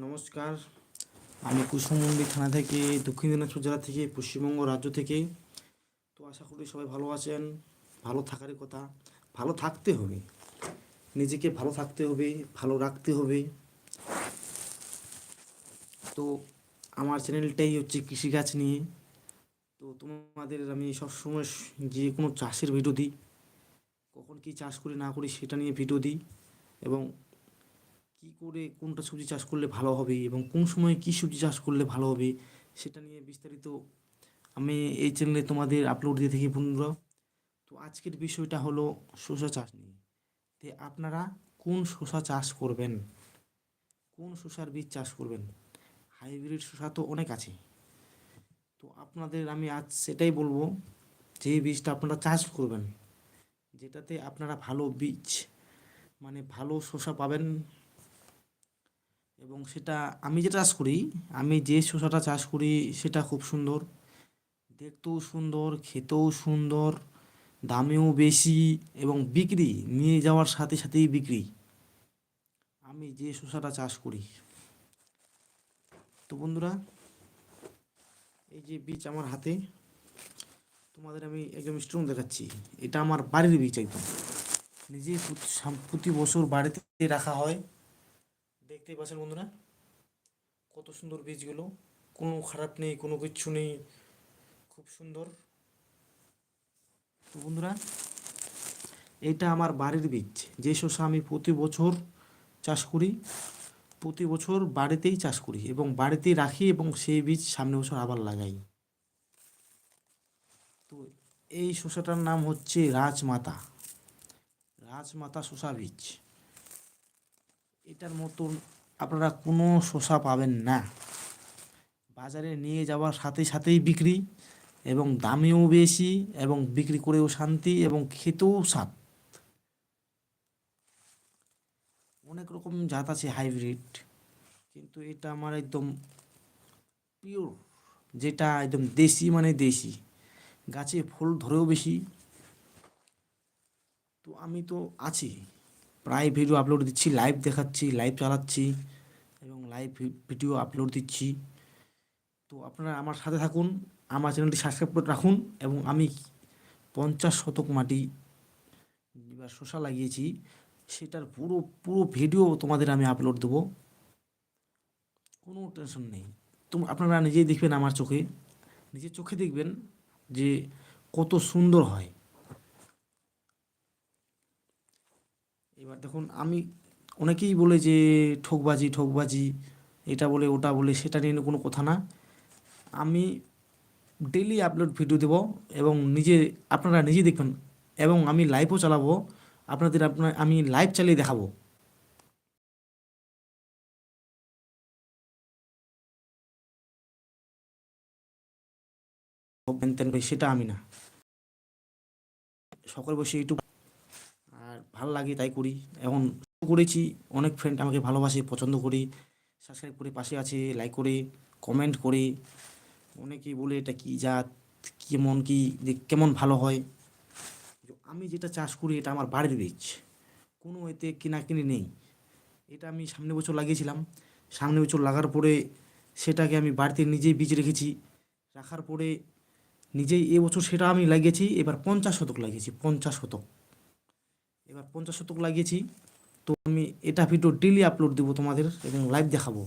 নমস্কার। আমি কুসুমন্ডি থানা থেকে, দক্ষিণ দিনাজপুর জেলা থেকে, পশ্চিমবঙ্গ রাজ্য থেকে। তো আশা করি সবাই ভালো আছেন, ভালো থাকারই কথা। ভালো থাকতে হবে। নিজেকে ভালো থাকতে হবে, ভালো রাখতে হবে। তো আমার চ্যানেলটাই হচ্ছে কৃষিকাজ নিয়ে। তো তোমাদের আমি সবসময় যে কোনো চাষের ভিডিও দিই। কখন কি চাষ করি, না করি, সেটা নিয়ে ভিডিও দিই। এবং কি করে কোনটা সবজি চাষ করলে ভালো হবে এবং কোন সময় কি সবজি চাষ করলে ভালো হবে সেটা নিয়ে বিস্তারিত আমি এই চ্যানেলে তোমাদের আপলোড দিয়ে থাকি বন্ধুরা। তো আজকের বিষয়টা হলো শসা চাষ নিয়ে। তো আপনারা কোন শসা চাষ করবেন? কোন শসার বীজ চাষ করবেন? হাইব্রিড শসা তো অনেক আছে। তো আপনাদের আমি আজ সেটাই বলব যে বীজটা আপনারা চাষ করবেন। যেটাতে আপনারা ভালো বীজ মানে ভালো শসা পাবেন। এবং সেটা আমি যেটা চাষ করি, আমি যে শসাটা চাষ করি সেটা খুব সুন্দর। দেখতেও সুন্দর, খেতেও সুন্দর, দামেও বেশি এবং বিক্রি, নিয়ে যাওয়ার সাথে সাথেই বিক্রি। আমি যে শসাটা চাষ করি। তো বন্ধুরা, এই যে বীজ আমার হাতে, তোমাদের আমি একদম স্ট্রং দেখাচ্ছি। এটা আমার বাড়ির বীজ একদম। নিজে প্রতি- প্রতি বছর বাড়িতে রাখা হয়। দেখতেই পাচ্ছেন বন্ধুরা, কত সুন্দর বীজগুলো। কোনো খারাপ নেই, কোনো কিচ্ছু নেই, খুব সুন্দর। তো বন্ধুরা, এটা আমার বাড়ির বীজ। যে শসা আমি প্রতি বছর চাষ করি, প্রতি বছর বাড়িতেই চাষ করি এবং বাড়িতেই রাখি এবং সেই বীজ সামনে বছর আবার লাগাই। তো এই শসাটার নাম হচ্ছে রাজমাতা। রাজমাতা শসা বীজ। এটার মতন আপনারা কোনো শসা পাবেন না। বাজারে নিয়ে যাওয়ার সাথে সাথেই বিক্রি এবং দামেও বেশি এবং বিক্রি করেও শান্তি এবং খেতেও স্বাদ। অনেক রকম জাত আছে হাইব্রিড, কিন্তু এটা আমার একদম পিওর, যেটা একদম দেশি মানে দেশি। গাছে ফুল ধরেও বেশি। তো আমি তো আছি। প্রায় ভিডিও আপলোড দিচ্ছি লাইভ দেখাচ্ছি লাইভ চালাচ্ছি এবং লাইভ ভিডিও আপলোড দিচ্ছি। তো আপনারা আমার সাথে থাকুন, আমার চ্যানেলটি সাবস্ক্রাইব করে রাখুন এবং আমি পঞ্চাশ শতক মাটি এবার শসা লাগিয়েছি, সেটার পুরো পুরো ভিডিও তোমাদের আমি আপলোড দেবো। কোনো টেনশন নেই। তো আপনারা নিজেই দেখবেন আমার চোখে। নিজের চোখে দেখবেন যে কত সুন্দর হয়। এবার দেখুন, আমি অনেকেই বলে যে ঠকবাজি ঠকবাজি, এটা বলে, ওটা বলে, সেটা নিয়ে কোনো কথা না। আমি ডেলি আপলোড ভিডিও দেব এবং নিজে, আপনারা নিজে দেখবেন এবং আমি লাইভও চালাবো। আপনাদের আপনার, আমি লাইভ চালিয়ে দেখাবো। সেটা আমি না। সকল বসে ইউটিউব আর ভালো লাগে তাই করি। এখন করেছি, অনেক ফ্রেন্ড আমাকে ভালোবাসে, পছন্দ করি। সাবস্ক্রাইব করে পাশে আছে লাইক করে কমেন্ট করে। অনেকেই বলে এটা কী জাত, কেমন কি, যে কেমন ভালো হয়। আমি যেটা চাষ করি, এটা আমার বাড়ির বীজ। কোনো এতে কিনাকিনি নেই। এটা আমি সামনে বছর লাগিয়েছিলাম। সামনে বছর লাগার পরে সেটাকে আমি বাড়িতে নিজেই বীজ রেখেছি। রাখার পরে নিজেই এবছর সেটা আমি লাগিয়েছি, এবার পঞ্চাশ শতক লাগিয়েছি, পঞ্চাশ শতক। এবার পঞ্চাশ শতক লাগিয়েছি, তো আমি এটা ভিডিও ডেলি আপলোড দেবো তোমাদের এবং লাইভ দেখাবো।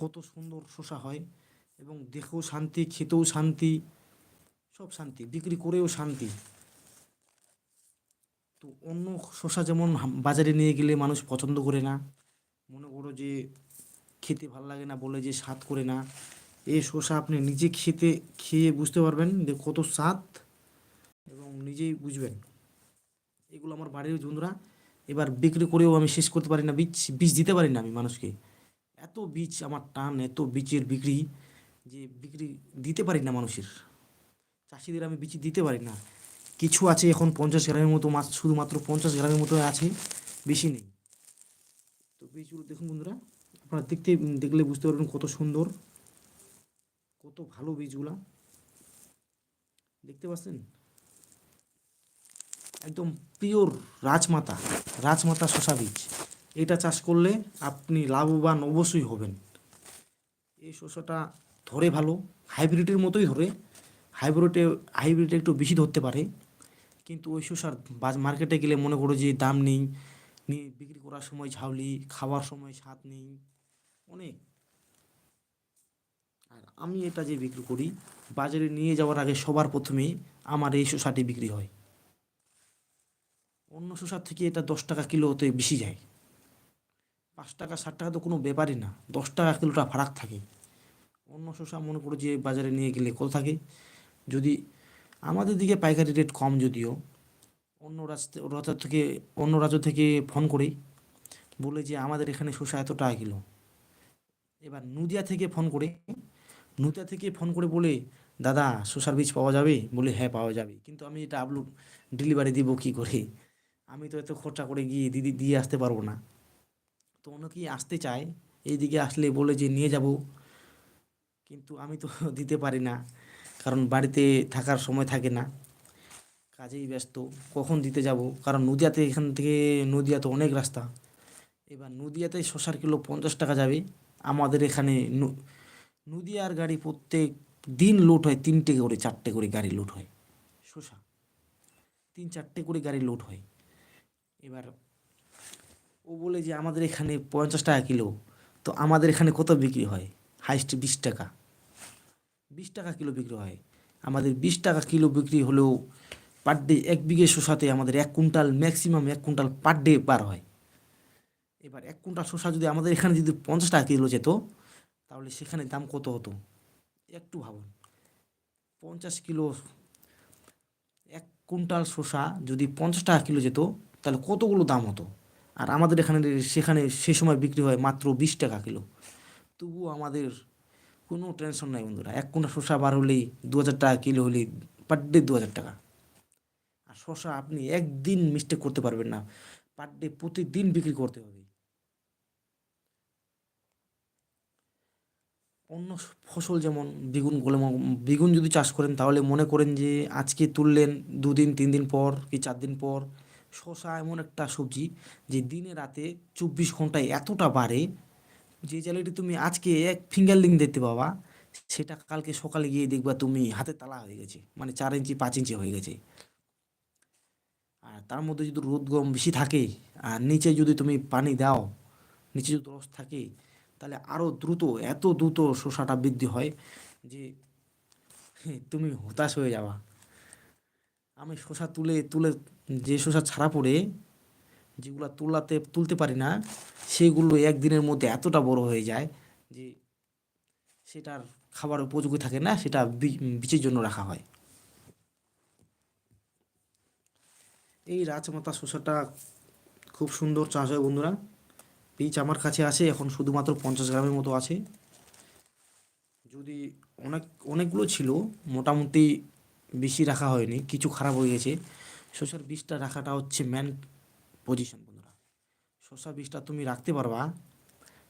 কত সুন্দর শসা হয় এবং দেখেও শান্তি, খেতেও শান্তি, সব শান্তি, বিক্রি করেও শান্তি। তো অন্য শসা যেমন বাজারে নিয়ে গেলে মানুষ পছন্দ করে না, মনে করো যে খেতে ভালো লাগে না বলে যে স্বাদ করে না এই শসা আপনি নিজে খেতে, খেয়ে বুঝতে পারবেন যে কত স্বাদ এবং নিজেই বুঝবেন। এগুলো আমার বাড়ির বন্ধুরা, এবার বিক্রি করেও আমি শেষ করতে পারি না, বীজ বীজ দিতে পারি না আমি মানুষকে। এত বীজ আমার টান, এত বীজের বিক্রি যে বিক্রি দিতে পারি না মানুষের। চাষিদের আমি বীজ দিতে পারি না। কিছু আছে এখন পঞ্চাশ গ্রামের মতো মাছ শুধুমাত্র পঞ্চাশ গ্রামের মতো আছে, বেশি নেই। তো বীজগুলো দেখুন বন্ধুরা, আপনারা দেখতে, দেখলে বুঝতে পারবেন কত সুন্দর, কত ভালো বীজগুলা। দেখতে পাচ্ছেন? একদম পিওর রাজমাতা রাজমাতা শশা বীজ। এটা চাষ করলে আপনি লাভবান অবশ্যই হবেন। এই শসাটা ধরে ভালো, হাইব্রিডের মতোই ধরে, হাইব্রিডে হাইব্রিডে একটু বেশি ধরতে পারে। কিন্তু ওই বাজ মার্কেটে গেলে মনে করো যে দাম নেই, নিয়ে বিক্রি করার সময় ঝাউলি, খাওয়ার সময় স্বাদ নেই, অনেক। আর আমি এটা যে বিক্রি করি, বাজারে নিয়ে যাওয়ার আগে সবার প্রথমে আমার এই শসাটি বিক্রি হয়। অন্য শসার থেকে এটা দশ টাকা কিলোতে বেশি যায়। পাঁচ টাকা, ষাট টাকা তো কোনো ব্যাপারই না। দশ টাকা কিলোটা ফারাক থাকে। অন্য শসা মনে করো যে বাজারে নিয়ে গেলে কত থাকে? যদি আমাদের দিকে পাইকারি রেট কম যদিও, অন্য রাস্তা রাজ্য থেকে, অন্য রাজ্য থেকে ফোন করে, বলে যে আমাদের এখানে শসা এত টাকা কিলো। এবার নদিয়া থেকে ফোন করে, নদিয়া থেকে ফোন করে বলে, দাদা, শসার বীজ পাওয়া যাবে? বলে হ্যাঁ পাওয়া যাবে। কিন্তু আমি এটা আপলোড ডেলিভারি দিব কী করে? আমি তো এত খরচা করে গিয়ে দিদি, দিয়ে আসতে পারব না। তো অনেকেই আসতে চায়, এইদিকে আসলে বলে যে নিয়ে যাব। কিন্তু আমি তো দিতে পারি না, কারণ বাড়িতে থাকার সময় থাকে না। কাজেই ব্যস্ত, কখন দিতে যাব? কারণ নদিয়াতে, এখান থেকে নদিয়া তো অনেক রাস্তা। এবার নদিয়াতে শসার কিলো পঞ্চাশ টাকা যাবে। আমাদের এখানে নদিয়ার গাড়ি প্রত্যেক দিন লোড হয় তিনটে করে, চারটে করে গাড়ি লোড হয় শসা। তিন, চারটে করে গাড়ি লোড হয়। এবার ও বলে যে, আমাদের এখানে পঞ্চাশ টাকা কিলো, তো আমাদের এখানে কত বিক্রি হয়? হাইস্ট বিশ টাকা। বিশ টাকা কিলো বিক্রি হয়। আমাদের বিশ টাকা কিলো বিক্রি হলেও পার ডে এক বিঘে শসাতে আমাদের এক কুইন্টাল, ম্যাক্সিমাম এক কুইন্টাল পার ডে বার হয়। এবার এক কুইন্টাল শসা যদি আমাদের এখানে যদি পঞ্চাশ টাকা কিলো যেত, তাহলে সেখানে দাম কত হতো? একটু ভাবুন। পঞ্চাশ কিলো এক কুইন্টাল শসা যদি পঞ্চাশ টাকা কিলো যেত তাহলে কতগুলো দাম হতো? আর আমাদের এখানে সেখানে সে সময় বিক্রি হয় মাত্র বিশ টাকা কিলো। তবুও আমাদের কোনো টেনশন নাই বন্ধুরা। এক কুইন্টাল শসা বার হলেই দু হাজার টাকা কিলো হলেই পার ডে দু হাজার টাকা। আর শসা আপনি একদিন মিস্টেক করতে পারবেন না। পার ডে প্রতিদিন বিক্রি করতে হবে। অন্য ফসল যেমন বেগুন গোলে বেগুন যদি চাষ করেন তাহলে মনে করেন যে আজকে তুললেন দুদিন তিন দিন পর কি চার দিন পর শসা এমন একটা সবজি যে দিনে রাতে চব্বিশ ঘন্টায় এতটা বাড়ে যে জায়গাটি তুমি আজকে এক ফিঙ্গার লিঙ্ক দেখতে পাবা, সেটা কালকে সকালে গিয়ে দেখবা তুমি হাতে তালা হয়ে গেছে মানে চার ইঞ্চি, পাঁচ ইঞ্চি হয়ে গেছে। আর তার মধ্যে যদি রোদ গরম বেশি থাকে, আর নিচে যদি তুমি পানি দাও, নিচে যদি রস থাকে, তাহলে আরও দ্রুত, এত দ্রুত শসাটা বৃদ্ধি হয় যে তুমি হতাশ হয়ে যাবা। আমি শসা তুলে তুলে যে শসা ছাড়া পড়ে, যেগুলো তোলাতে, তুলতে পারি না, সেগুলো একদিনের মধ্যে এতটা বড় হয়ে যায় যে সেটার খাবার উপযোগী থাকে না, সেটা বি- বীজের জন্য রাখা হয়। এই রাজমাতা শসাটা খুব সুন্দর চাষ হয় বন্ধুরা। বীজ আমার কাছে আছে, এখন শুধুমাত্র পঞ্চাশ গ্রামের মতো আছে। যদি অনেক, অনেকগুলো ছিল, মোটামুটি বেশি রাখা হয়নি, কিছু খারাপ হয়ে গেছে। শসার বীজটা রাখাটা হচ্ছে ম্যান পজিশন বন্ধুরা। শসা বীজটা তুমি রাখতে পারবা,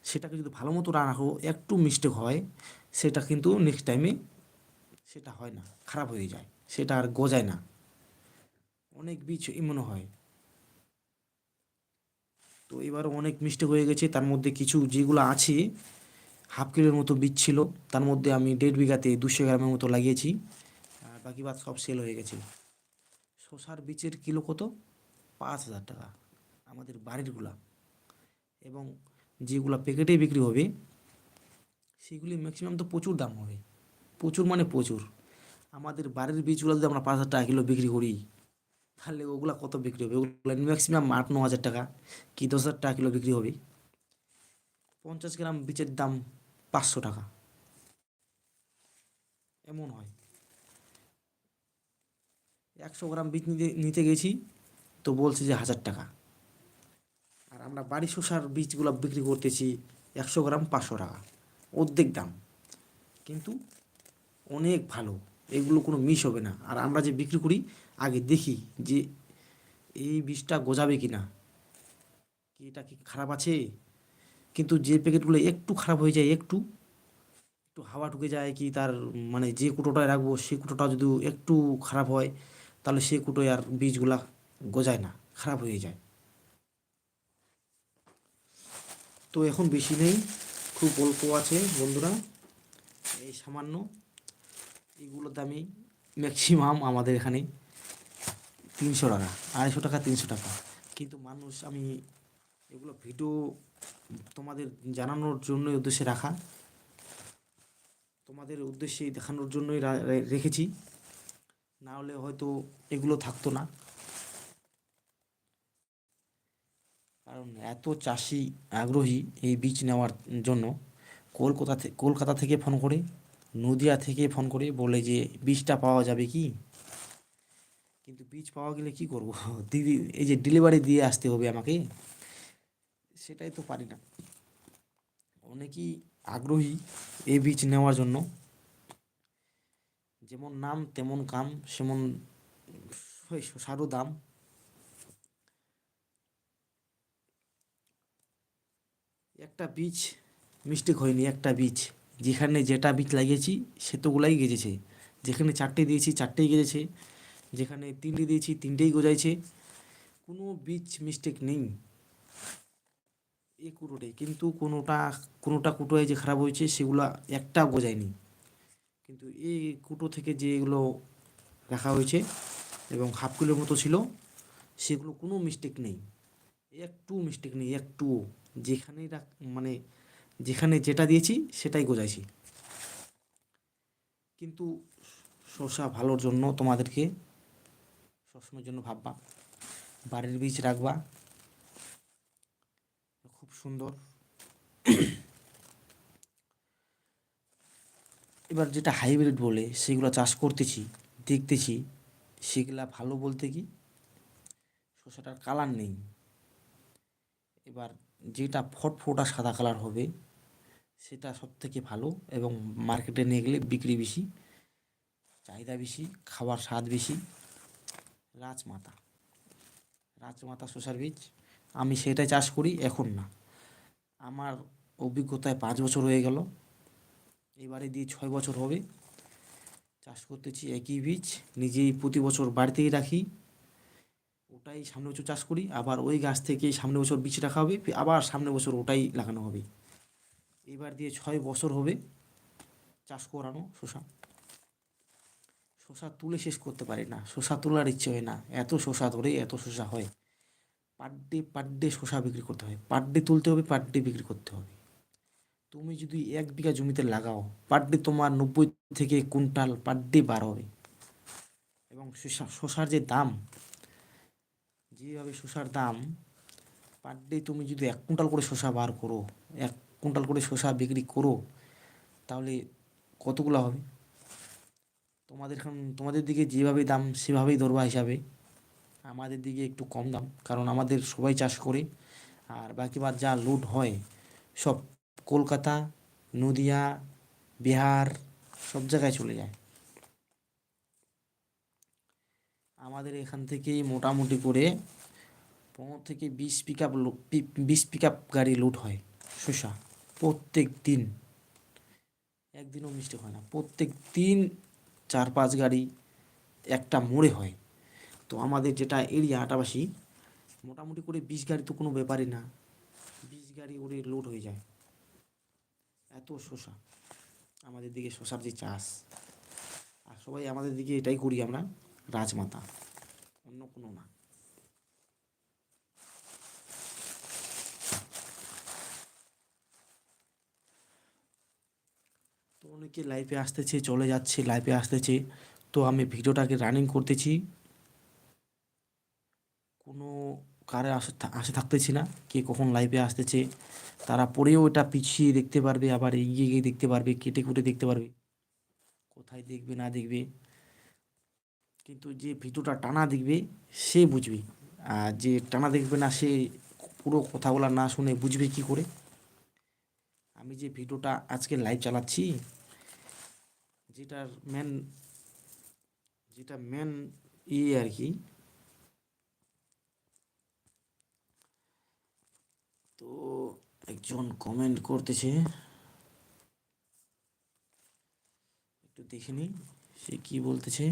সেটাকে যদি ভালো মতো না রাখো, একটু মিস্টেক হয়, সেটা কিন্তু নেক্সট টাইমে সেটা হয় না, খারাপ হয়ে যায়, সেটা আর গজায় না। অনেক বীজ এমন হয়। তো এবার অনেক মিস্টেক হয়ে গেছে, তার মধ্যে কিছু যেগুলো আছে, হাফ কিলোর মতো বীজ ছিল, তার মধ্যে আমি দেড় বিঘাতে দুশো গ্রামের মতো লাগিয়েছি। বাদ সব সেল হয়ে গেছে শসার বীজের কিলো কত? পাঁচ হাজার টাকা। আমাদের বাড়িরগুলা এবং যেগুলো প্যাকেটে বিক্রি হবে, সেগুলি ম্যাক্সিমাম তো প্রচুর দাম হবে। প্রচুর মানে প্রচুর। আমাদের বাড়ির বীজগুলো যদি আমরা পাঁচ হাজার টাকা কিলো বিক্রি করি, তাহলে ওগুলা কত বিক্রি হবে? ওগুলো ম্যাক্সিমাম আট ন হাজার টাকা কি দশ হাজার টাকা কিলো বিক্রি হবে? পঞ্চাশ গ্রাম বীজের দাম পাঁচশো টাকা। এমন হয়। একশো গ্রাম বীজ নিতে নিতে গেছি, তো বলছে যে হাজার টাকা। আর আমরা বাড়ি শসার বীজগুলো বিক্রি করতেছি একশো গ্রাম পাঁচশো টাকা, অর্ধেক দাম। কিন্তু অনেক ভালো, এগুলো কোনো মিস হবে না। আর আমরা যে বিক্রি করি, আগে দেখি যে এই বীজটা গজাবে কি না কি এটা কি খারাপ আছে? কিন্তু যে প্যাকেটগুলো একটু খারাপ হয়ে যায়, একটু একটু হাওয়া ঢুকে যায়, কি তার মানে যে কুটোটায় রাখব সেই কুটোটা যদি একটু খারাপ হয় তাহলে সেই কুটোয় আর বীজগুলা গজায় না, খারাপ হয়ে যায়। তো এখন বেশি নেই, খুব অল্প আছে বন্ধুরা। এই সামান্য এগুলোর দামই ম্যাক্সিমাম আমাদের এখানে তিনশো টাকা, আড়াইশো টাকা, তিনশো টাকা। কিন্তু মানুষ, আমি এগুলো ভিডিও তোমাদের জানানোর জন্যই উদ্দেশ্যে রাখা। তোমাদের উদ্দেশ্যে দেখানোর জন্যই রেখেছি। না হলে হয়তো এগুলো থাকতো না। কারণ এত চাষি আগ্রহী এই বীজ নেওয়ার জন্য কলকাতা থেকে কলকাতা থেকে ফোন করে, নদিয়া থেকে ফোন করে বলে যে, বীজটা পাওয়া যাবে কি? কিন্তু বীজ পাওয়া গেলে কি করব? দিদি, এই যে ডেলিভারি দিয়ে আসতে হবে আমাকে, সেটাই তো পারি না। অনেকেই আগ্রহী এই বীজ নেওয়ার জন্য। যেমন নাম, তেমন কাম সেমন শসারও দাম। একটা বীজ মিস্টেক হয়নি, একটা বীজ যেখানে যেটা বীজ লাগিয়েছি সে সেতগুলাই গেজেছে। যেখানে চারটে দিয়েছি, চারটেই গেজেছে। যেখানে তিনটে দিয়েছি, তিনটেই গজাইছে। কোনো বীজ মিস্টেক নেই। এ কুটোতে কিন্তু কোনোটা কোনোটা কুটোয় যে খারাপ হয়েছে, সেগুলো একটা গজায়নি। কিন্তু এই কুটো থেকে যেগুলো রাখা হয়েছে এবং হাফ কিলোর মতো ছিল, সেগুলো কোনো মিস্টেক নেই। একটু মিস্টেক নেই একটু যেখানেই রাখ মানে যেখানে যেটা দিয়েছি, সেটাই গজাইছি। কিন্তু শসা ভালোর জন্য তোমাদেরকে সবসময়ের জন্য ভাববা, বাড়ির বীজ রাখবা। খুব সুন্দর। এবার যেটা হাইব্রিড বলে, সেগুলো চাষ করতেছি, দেখতেছি, সেগুলা ভালো বলতে কি, শসাটার কালার নেই। এবার যেটা ফটফটা সাদা কালার হবে, সেটা সব থেকে ভালো এবং মার্কেটে নিয়ে গেলে বিক্রি বেশি, চাহিদা বেশি, খাবার স্বাদ বেশি। রাজমাতা রাজমাতা শসার বীজ, আমি সেটাই চাষ করি এখন না। আমার অভিজ্ঞতায় পাঁচ বছর হয়ে গেল এবারে দিয়ে ছয় বছর হবে। চাষ করতেছি একই বীজ, নিজেই প্রতি বছর বাড়িতেই রাখি। ওটাই সামনে বছর চাষ করি, আবার ওই গাছ থেকেই সামনে বছর বীজ রাখা হবে আবার সামনে বছর ওটাই লাগানো হবে। এবার দিয়ে ছয় বছর হবে চাষ করানো শশা শসা তুলে শেষ করতে পারি না শশা তোলার ইচ্ছে হয় না। এত শশা ধরে এত শশা হয়। পার ডে পার ডে শসা বিক্রি করতে হয়। পার ডে তুলতে হবে, পার ডে বিক্রি করতে হবে। তুমি যদি এক বিঘা জমিতে লাগাও পার ডে তোমার নব্বই থেকে কুইন্টাল পার ডে বার হবে। এবং শসা, শসার যে দাম, যেভাবে শসার দাম পার ডে তুমি যদি এক কুইন্টাল করে শসা বার করো, এক কুইন্টাল করে শসা বিক্রি করো, তাহলে কতগুলো হবে? তোমাদের তোমাদের দিকে যেভাবে দাম, সেভাবেই ধরবা হিসাবে আমাদের দিকে একটু কম দাম, কারণ আমাদের সবাই চাষ করে, আর বাকি বাদ যা লুট হয়, সব কলকাতা, নদিয়া, বিহার, সব জায়গায় চলে যায়। আমাদের এখান থেকে মোটামুটি করে পনেরো থেকে বিশ পিক আপ বিশ পিক আপ গাড়ি লোড হয় শসা। প্রত্যেক দিন। একদিনও মিস্টেক হয় না। প্রত্যেক দিন চার পাঁচ গাড়ি একটা মোড়ে হয়। তো আমাদের যেটা এরিয়া আটাবাসী মোটামুটি করে বিশ গাড়ি তো কোনো ব্যাপারই না। বিশ গাড়ি ওরে লোড হয়ে যায়। এত শসা আমাদের দিকে শসার যে চাষ, আর সবাই আমাদের দিকে এটাই করি আমরা, রাজমাতা। অন্য কোনো না। তো অনেকে লাইফে আসতেছে, চলে যাচ্ছে লাইফে আসতেছে। তো আমি ভিডিওটাকে রানিং করতেছি। কোনো কারে আসে আসে থাকতেছি না। কে কখন লাইভে আসতেছে, তারা পরেও এটা পিছিয়ে দেখতে পারবে, আবার এগিয়ে গিয়ে দেখতে পারবে, কেটে কুটে দেখতে পারবে। কোথায় দেখবে, না দেখবে। কিন্তু যে ভিডিওটা টানা দেখবে, সে বুঝবে। আর যে টানা দেখবে না, সে পুরো কথাগুলো না শুনে বুঝবে কি করে? আমি যে ভিডিওটা আজকে লাইভ চালাচ্ছি, যেটার মেন যেটা মেন ইয়ে আর কি তো একজন কমেন্ট করতেছে। একটু দেখে নিই সে কি বলতেছে?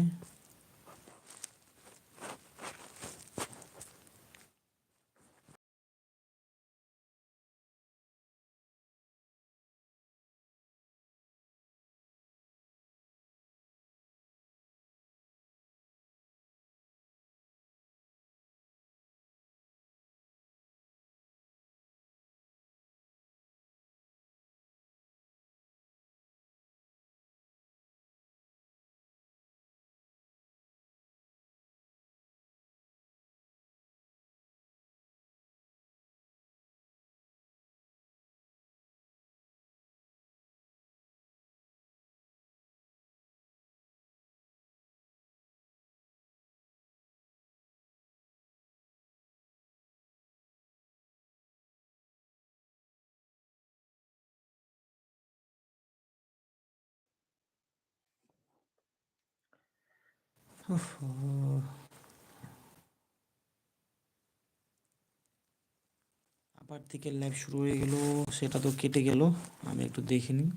আবার থেকে লাইভ শুরু হয়ে গেল সেটা তো কেটে গেল আমি একটু দেখে নিই।